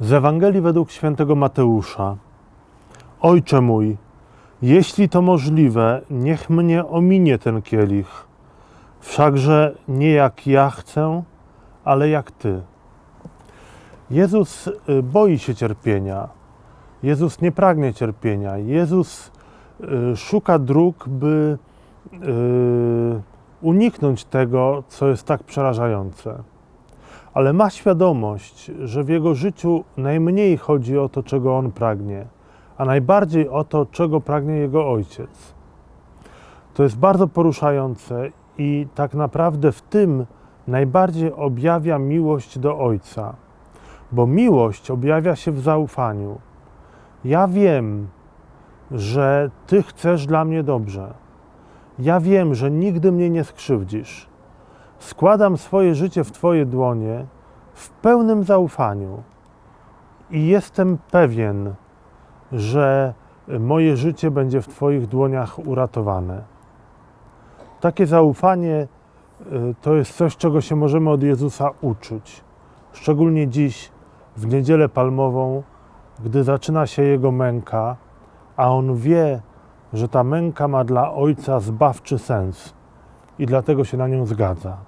Z Ewangelii według świętego Mateusza. Ojcze mój, jeśli to możliwe, niech mnie ominie ten kielich. Wszakże nie jak ja chcę, ale jak Ty. Jezus y, boi się cierpienia. Jezus nie pragnie cierpienia. Jezus y, szuka dróg, by y, uniknąć tego, co jest tak przerażające. Ale ma świadomość, że w jego życiu najmniej chodzi o to, czego on pragnie, a najbardziej o to, czego pragnie jego ojciec. To jest bardzo poruszające i tak naprawdę w tym najbardziej objawia miłość do ojca, bo miłość objawia się w zaufaniu. Ja wiem, że ty chcesz dla mnie dobrze. Ja wiem, że nigdy mnie nie skrzywdzisz. Składam swoje życie w Twoje dłonie w pełnym zaufaniu i jestem pewien, że moje życie będzie w Twoich dłoniach uratowane. Takie zaufanie y, to jest coś, czego się możemy od Jezusa uczyć. Szczególnie dziś, w niedzielę palmową, gdy zaczyna się Jego męka, a On wie, że ta męka ma dla Ojca zbawczy sens i dlatego się na nią zgadza.